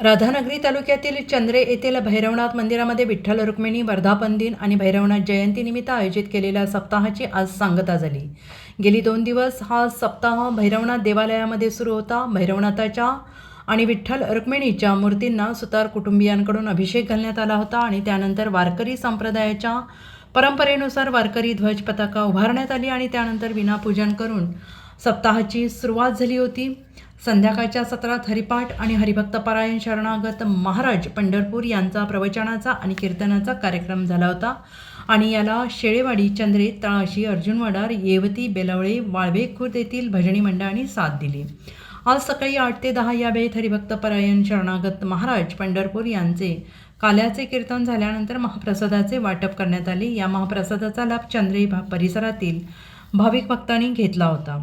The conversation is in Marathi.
राधानगरी तालुक्यातील चंद्रे येथील भैरवनाथ मंदिरामध्ये विठ्ठल रुक्मिणी वर्धापन दिन आणि भैरवनाथ जयंतीनिमित्त आयोजित केलेल्या सप्ताहाची आज सांगता झाली. गेली दोन दिवस हा सप्ताह भैरवनाथ देवालयामध्ये सुरू होता. भैरवनाथाच्या आणि विठ्ठल रुक्मिणीच्या मूर्तींना सुतार कुटुंबियांकडून अभिषेक घालण्यात आला होता आणि त्यानंतर वारकरी संप्रदायाच्या परंपरेनुसार वारकरी ध्वज पताका उभारण्यात आली आणि त्यानंतर विनापूजन करून सप्ताहाची सुरुवात झाली होती. संध्याकाळच्या सत्रात हरिपाठ आणि हरिभक्तपरायण शरणागत महाराज पंढरपूर यांचा प्रवचनाचा आणि कीर्तनाचा कार्यक्रम झाला होता. आणि याला शेळेवाडी चंद्रे तळाशी अर्जुनवाडार येवती बेलवळे वाळवे खुर्द येथील भजनी मंडळाने साथ दिली. आज सकाळी आठ ते दहा या वेळेत हरिभक्त परायण शरणागत महाराज पंढरपूर यांचे काल्याचे कीर्तन झाल्यानंतर महाप्रसादाचे वाटप करण्यात आले. या महाप्रसादाचा लाभ चंद्रे भा- परिसरातील भाविक भक्तांनी घेतला होता.